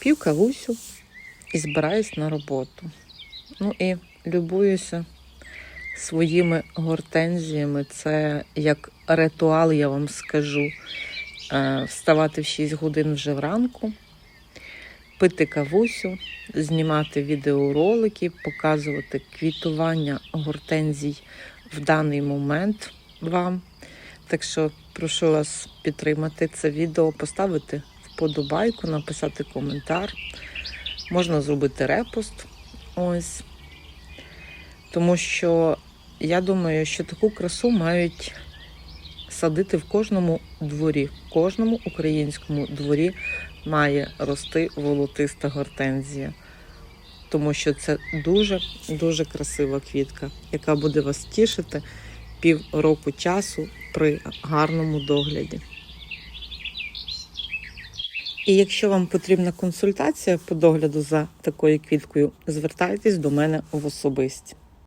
П'ю кавусю і збираюсь на роботу. Ну і любуюся своїми гортензіями. Це як ритуал, я вам скажу. Е, Вставати в 6 годин вже вранку, пити кавусю, знімати відеоролики, показувати квітування гортензій в даний момент вам. Так що прошу вас підтримати це відео, поставити вподобайку, написати коментар. Можна зробити репост. Ось. Тому що я думаю, що таку красу мають садити в кожному дворі. В кожному українському дворі має рости волотиста гортензія. Тому що це дуже дуже красива квітка, яка буде вас тішити пів року часу при гарному догляді. І якщо вам потрібна консультація по догляду за такою квіткою, звертайтесь до мене в особисті.